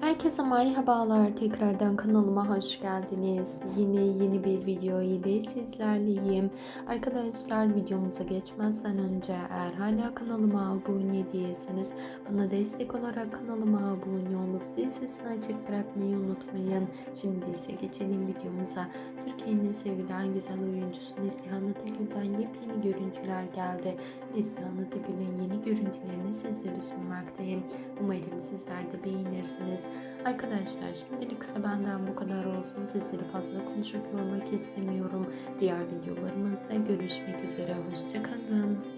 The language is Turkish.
Herkese merhabalar. Tekrardan kanalıma hoş geldiniz. Yine yeni bir video ile sizlerleyim. Arkadaşlar videomuza geçmezden önce eğer hala kanalıma abone değilseniz bana destek olarak kanalıma abone olup zil sesini açık bırakmayı unutmayın. Şimdi ise geçelim videomuza. Türkiye'nin sevilen güzel oyuncusu Neslihan Atagül'den yepyeni görüntüler geldi. Neslihan Atagül'ün yeni görüntülerini sizlere sunmaktayım. Umarım sizler de beğenirsiniz. Arkadaşlar şimdilik kısa benden bu kadar olsun. Sizleri fazla konuşup yormak istemiyorum. Diğer videolarımızda görüşmek üzere. Hoşçakalın.